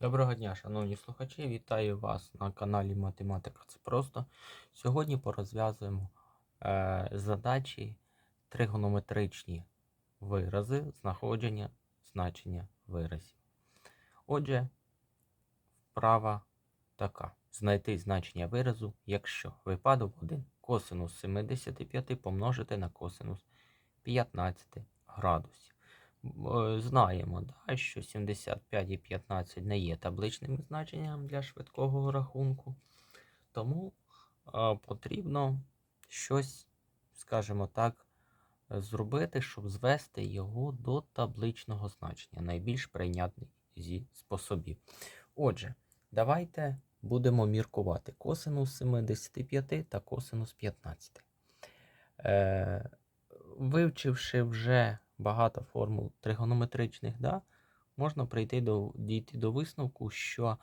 Доброго дня, шановні слухачі! Вітаю вас на каналі Математика Це просто. Сьогодні порозв'язуємо е, задачі тригонометричні вирази, знаходження значення виразів. Отже, вправа така: знайти значення виразу, якщо випадок 1 косинус 75 помножити на косинус 15 градусів. Е, Знаємо, да, що 75 і 15 не є табличним значенням для швидкого рахунку. Тому е, потрібно щось, скажімо так, зробити, щоб звести його до табличного значення, найбільш прийнятний зі способів. Отже, давайте будемо міркувати косинус 75 та косинус 15. Е, вивчивши вже багато формул тригонометричних, да, можна прийти до, дійти до висновку, що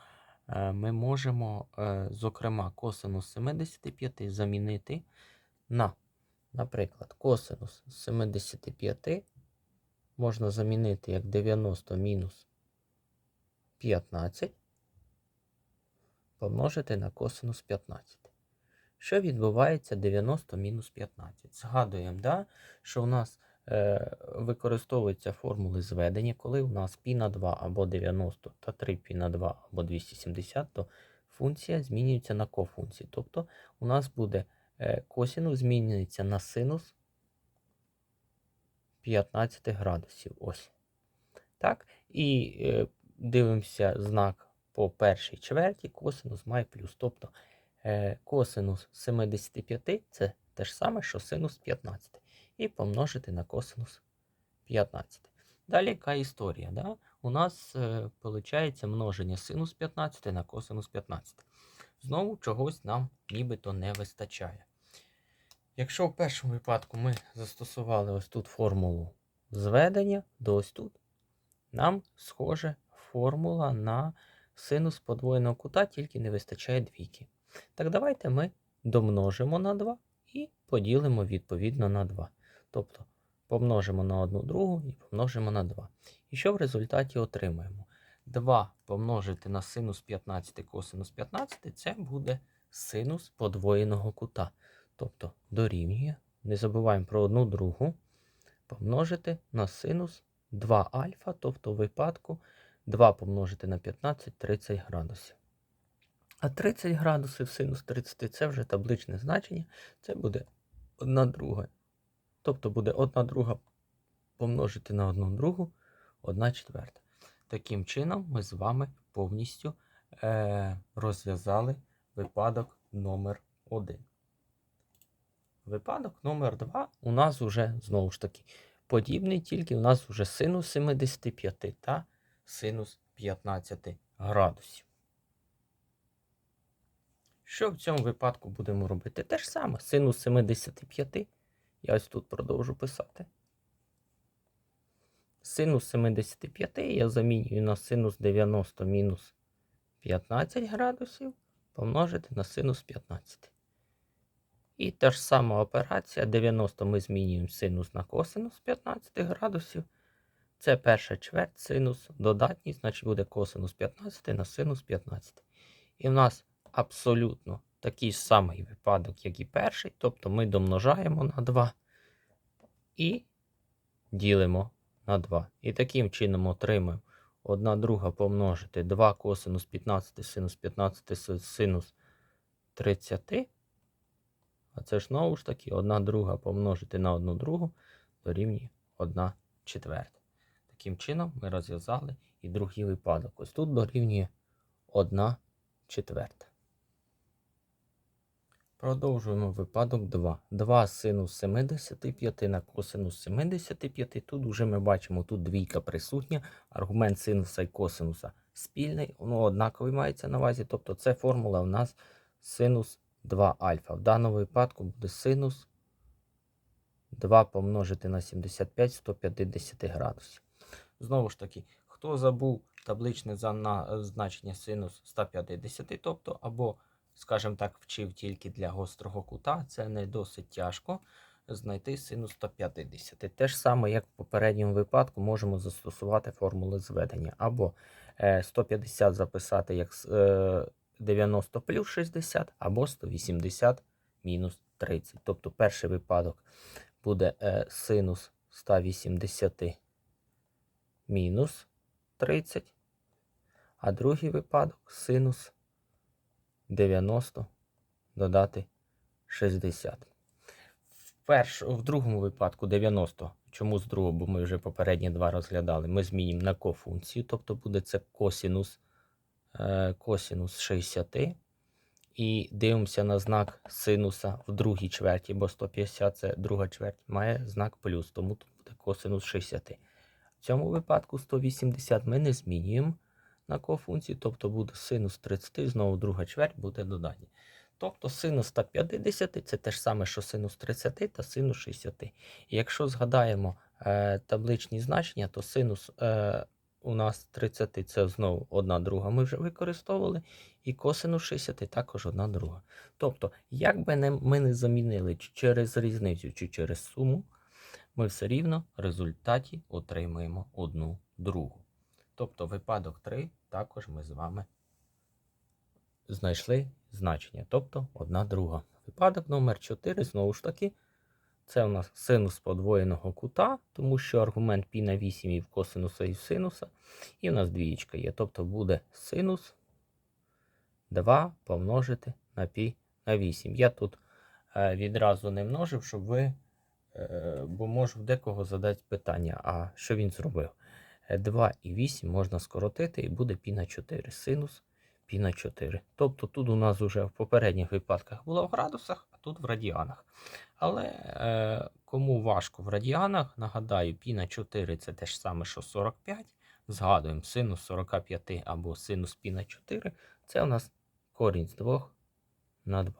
е, ми можемо, е, зокрема, косинус 75 замінити на, наприклад, косинус 75 можна замінити як 90 мінус 15 помножити на косинус 15. Що відбувається 90 мінус 15? Згадуємо, да, що у нас використовуються формули зведення, коли у нас π на 2 або 90 та 3 π на 2 або 270, то функція змінюється на кофункції. Тобто у нас буде е, косинус змінюється на синус 15 градусів. Ось. Так? І е, дивимося знак по першій чверті, косинус має плюс. Тобто е, косинус 75 це те ж саме, що синус 15. І помножити на косинус 15. Далі яка історія? Да? У нас виходить множення синус 15 на косинус 15. Знову чогось нам нібито не вистачає. Якщо в першому випадку ми застосували ось тут формулу зведення, то ось тут нам схоже формула на синус подвоєного кута, тільки не вистачає двійки. Так давайте ми домножимо на 2 і поділимо відповідно на 2. Тобто помножимо на одну другу і помножимо на 2. І що в результаті отримаємо? 2 помножити на синус 15 косинус 15 це буде синус подвоєного кута. Тобто дорівнює, не забуваємо про одну другу, помножити на синус 2 альфа, тобто в випадку 2 помножити на 15 30 градусів. А 30 градусів синус 30 це вже табличне значення, це буде 1 друга. Тобто буде 1 друга помножити на 1 другу, 1 четверта. Таким чином, ми з вами повністю е, розв'язали випадок номер 1 Випадок номер 2 у нас вже знову ж таки подібний, тільки у нас вже синус 75 та синус 15 градусів. Що в цьому випадку будемо робити? Те ж саме, синус 75. Я ось тут продовжу писати. Синус 75 я замінюю на синус 90 мінус 15 градусів помножити на синус 15. І та ж сама операція 90 ми змінюємо синус на косинус 15 градусів. Це перша чверть синус додатній, значить буде косинус 15 на синус 15. І в нас абсолютно такий самий випадок, як і перший. Тобто ми домножаємо на 2 і ділимо на 2. І таким чином отримаємо 1 друга помножити 2 косинус 15 синус 15 синус 30. А це ж знову ж таки 1 друга помножити на 1 другу дорівнює 1 четверта. Таким чином ми розв'язали і другий випадок. Ось тут дорівнює 1 четверта. Продовжуємо випадок 2. 2 синус 75 на косинус 75. Тут вже ми бачимо, тут двійка присутня. Аргумент синуса і косинуса спільний, воно однаковий мається на увазі. Тобто це формула у нас синус 2 альфа. В даному випадку буде синус 2 помножити на 75 150 градусів. Знову ж таки, хто забув табличне значення синус 150, тобто або скажімо так, вчив тільки для гострого кута, це не досить тяжко. знайти синус 150. Те ж саме, як в попередньому випадку, можемо застосувати формули зведення. Або е, 150 записати як е, 90 плюс 60, або 180 мінус 30. Тобто перший випадок буде е, синус 180 мінус 30, а другий випадок синус 90 додати 60. В, перш, в другому випадку 90. Чому з другого? Бо ми вже попередні два розглядали. Ми змінимо на кофункцію, тобто буде це косінус, е, косінус 60. І дивимося на знак синуса в другій чверті, бо 150 це друга чверть, має знак плюс, тому тут буде косинус 60. В цьому випадку 180 ми не змінюємо на кофункцію, тобто буде синус 30, знову друга чверть буде додання. Тобто синус 150 це те ж саме, що синус 30 та синус 60. І якщо згадаємо е, табличні значення, то синус е, у нас 30 це знову одна друга ми вже використовували, і косинус 60 також одна друга. Тобто, як би не, ми не замінили чи через різницю, чи через суму, ми все рівно в результаті отримаємо одну другу. Тобто випадок 3 також ми з вами знайшли значення, тобто одна друга. Випадок номер 4 знову ж таки. Це у нас синус подвоєного кута, тому що аргумент π на 8 і в косинуса, і в синуса. І в нас двієчка є. Тобто буде синус 2 помножити на π на 8. Я тут е, відразу не множив, щоб ви, е, бо можу в декого задати питання, а що він зробив? Е, 2 і 8 можна скоротити і буде π на 4. Синус π на 4. Тобто тут у нас вже в попередніх випадках було в градусах, а тут в радіанах. Але е, кому важко в радіанах, нагадаю, π на 4 це те ж саме, що 45. Згадуємо синус 45 або синус π на 4. Це у нас корінь з 2 на 2.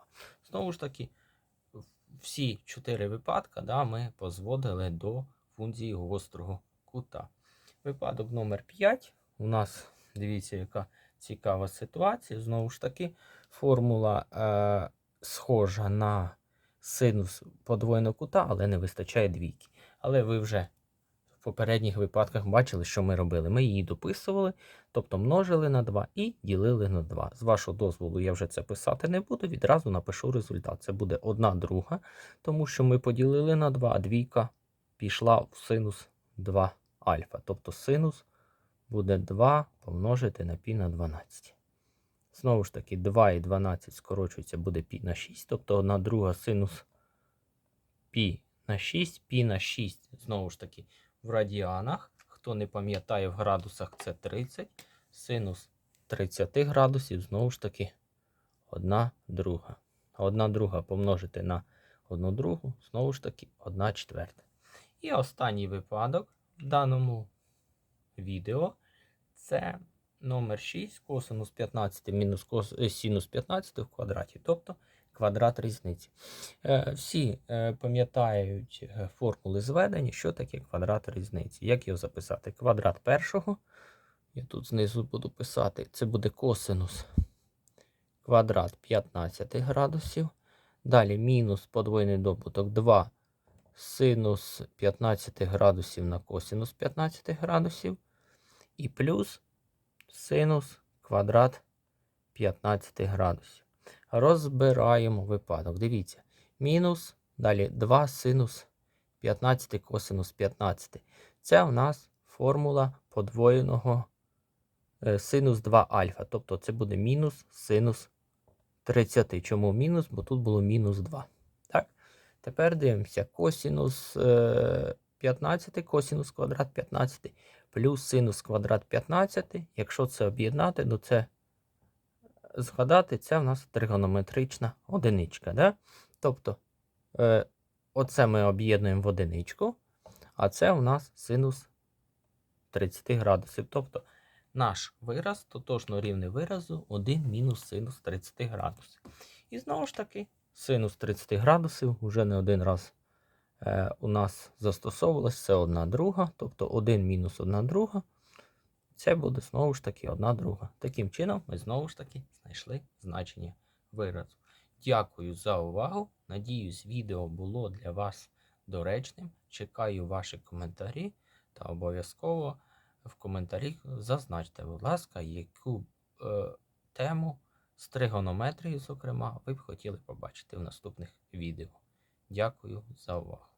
Знову ж таки, в- всі 4 випадки да, ми позводили до функції гострого кута. Випадок номер 5. У нас, дивіться, яка цікава ситуація. Знову ж таки, формула е, схожа на синус подвоєного кута, але не вистачає двійки. Але ви вже в попередніх випадках бачили, що ми робили. Ми її дописували, тобто множили на 2 і ділили на 2. З вашого дозволу я вже це писати не буду, відразу напишу результат. Це буде 1 друга, тому що ми поділили на 2, а двійка пішла в синус 2 альфа. Тобто синус буде 2 помножити на пі на 12. Знову ж таки, 2 і 12 скорочується, буде пі на 6. Тобто 1 друга синус пі на 6, пі на 6, знову ж таки, в радіанах. Хто не пам'ятає, в градусах це 30. Синус 30 градусів, знову ж таки, 1 друга. А 1 друга помножити на 1 другу, знову ж таки, 1 четверта. І останній випадок даному відео це номер 6 косинус 15 мінус кос... е, синус 15 в квадраті, тобто квадрат різниці. Е, Всі е, пам'ятають формули зведення, що таке квадрат різниці. Як його записати? Квадрат першого. Я тут знизу буду писати. Це буде косинус квадрат 15 градусів. Далі мінус подвоєний добуток 2 синус 15 градусів на косинус 15 градусів. І плюс синус квадрат 15 градусів. Розбираємо випадок. Дивіться. Мінус, далі 2 синус 15 косинус 15. Це у нас формула подвоєного е, синус 2 альфа. Тобто це буде мінус синус 30. Чому мінус? Бо тут було мінус 2. Тепер дивимося. Косинус е, 15, косинус квадрат 15 плюс синус квадрат 15. Якщо це об'єднати, то це згадати, це в нас тригонометрична одиничка. Да? Тобто, е, оце ми об'єднуємо в одиничку, а це у нас синус 30 градусів. Тобто наш вираз тотожно рівний виразу 1 мінус синус 30 градусів. І знову ж таки, синус 30 градусів вже не один раз е, у нас застосовувалось, це одна друга, тобто 1 мінус 1 друга. Це буде знову ж таки одна друга. Таким чином, ми знову ж таки знайшли значення виразу. Дякую за увагу. Надіюсь, відео було для вас доречним. Чекаю ваші коментарі та обов'язково в коментарі зазначте, будь ласка, яку е, тему з тригонометрії, зокрема, ви б хотіли побачити в наступних відео. Дякую за увагу.